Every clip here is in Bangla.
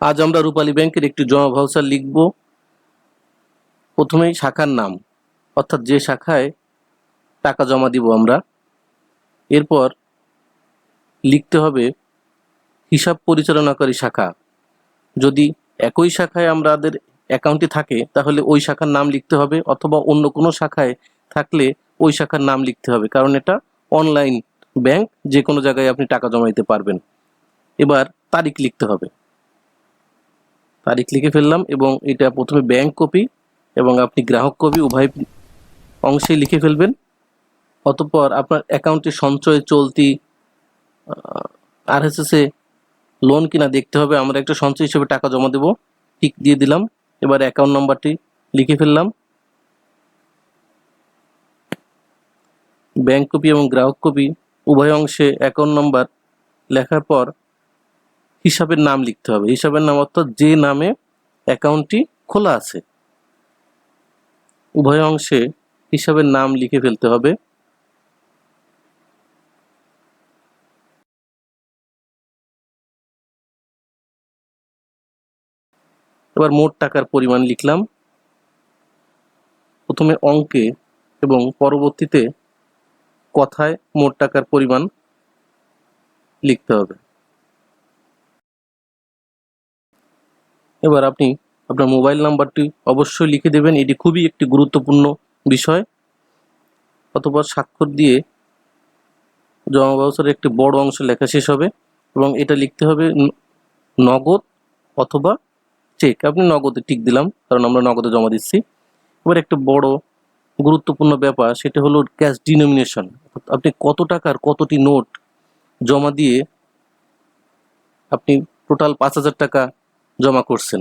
আজ আমরা রূপালী ব্যাংকের একটি জমা ভাউচার লিখব। প্রথমেই শাখার নাম, অর্থাৎ যে শাখায় টাকা জমা দিব আমরা। এরপর লিখতে হবে হিসাব পরিচালনাকারী শাখা। যদি একই শাখায় আমাদের অ্যাকাউন্টে থাকে, তাহলে ওই শাখার নাম লিখতে হবে, অথবা অন্য কোনো শাখায় থাকলে ওই শাখার নাম লিখতে হবে, কারণ এটা অনলাইন ব্যাংক যে কোনো জায়গায় আপনি টাকা জমা দিতে পারবেন। এবার তারিখ লিখতে হবে। তারিখ লিখে ফেললাম এবং এটা প্রথমে ব্যাংক কপি এবং আপনি গ্রাহক কপি উভয় অংশে লিখে ফেলবেন। অতপর আপনার অ্যাকাউন্টে সঞ্চয় চলতি আর এ লোন কিনা দেখতে হবে। আমরা একটা সঞ্চয় হিসেবে টাকা জমা দেব। টিক দিয়ে দিলাম। এবার অ্যাকাউন্ট নাম্বারটি লিখে ফেললাম। ব্যাংক কপি এবং গ্রাহক কপি উভয় অংশে অ্যাকাউন্ট নাম্বার লেখার পর হিসাবের নাম লিখতে হবে। হিসাবের নাম অর্থাৎ যে নামে অ্যাকাউন্টটি খোলা আছে। উভয় অংশে হিসাবের নাম লিখে ফেলতে হবে। এবার মোট টাকার পরিমাণ লিখলাম। প্রথমে অঙ্কে এবং পরবর্তীতে কথায় মোট টাকার পরিমাণ লিখতে হবে। এবার আপনি আপনার মোবাইল নাম্বারটি অবশ্যই লিখে দেবেন। এটি খুবই একটি গুরুত্বপূর্ণ বিষয়। অথবা স্বাক্ষর দিয়ে জমা ব্যবস্থার একটি বড় অংশ লেখা শেষ হবে এবং এটা লিখতে হবে নগদ অথবা চেক আপনি নগদে টিক দিলাম, কারণ আমরা নগদে জমা দিচ্ছি। এবার একটা বড় গুরুত্বপূর্ণ ব্যাপার, সেটা হলো ক্যাশ ডিনোমিনেশন আপনি কত টাকার কতটি নোট জমা দিয়ে আপনি টোটাল পাঁচ হাজার টাকা জমা করছেন।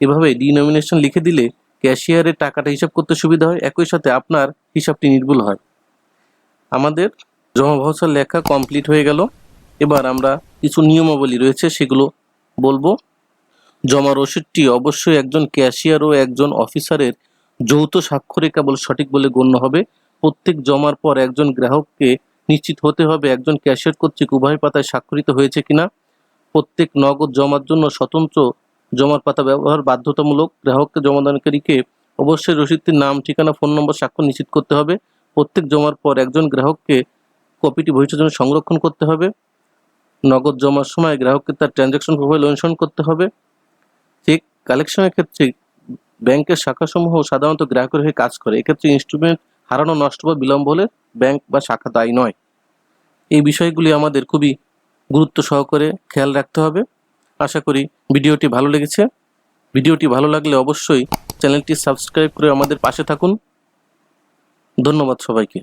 এভাবে ডিনোমিনেশন লিখে দিলে ক্যাশিয়ারের টাকাটা হিসাব করতে সুবিধা হয়, একই সাথে আপনার হিসাবটি নির্ভুল হয়। আমাদের জমা ভাউচার লেখা কমপ্লিট হয়ে গেল। এবার আমরা কিছু নিয়মাবলী রয়েছে, সেগুলো বলব। জমা রসিদটি অবশ্যই একজন ক্যাশিয়ার ও একজন অফিসারের যৌথ স্বাক্ষরে কেবল সঠিক বলে গণ্য হবে। প্রত্যেক জমার পর একজন গ্রাহককে নিশ্চিত হতে হবে একজন ক্যাশিয়ার কর্তৃক উভয় পাতায় স্বাক্ষরিত হয়েছে কিনা। প্রত্যেক নগদ জমার জন্য স্বতন্ত্র জমার পাতা ব্যবহার বাধ্যতামূলক গ্রাহককে জমাদানকারীকে অবশ্যই রসিদটির নাম, ঠিকানা, ফোন নম্বর, স্বাক্ষর নিশ্চিত করতে হবে। প্রত্যেক জমার পর একজন গ্রাহককে কপিটি ভবিষ্যতের জন্য সংরক্ষণ করতে হবে। নগদ জমার সময় গ্রাহককে তার ট্রানজ্যাকশন প্রোফাইল অনুসরণ করতে হবে। চেক কালেকশনের ক্ষেত্রে ব্যাংকের শাখাসমূহ সাধারণত গ্রাহকের হয়ে কাজ করে। এক্ষেত্রে ইনস্ট্রুমেন্ট হারানো, নষ্ট বা বিলম্ব হলে ব্যাংক বা শাখা দায়ী নয়। এই বিষয়গুলি আমাদের খুবই গুরুত্ব সহকারে খেয়াল রাখতে হবে। আশা করি ভিডিওটি ভালো লেগেছে। ভিডিওটি ভালো লাগলে অবশ্যই চ্যানেলটি সাবস্ক্রাইব করে আমাদের পাশে থাকুন। ধন্যবাদ সবাইকে।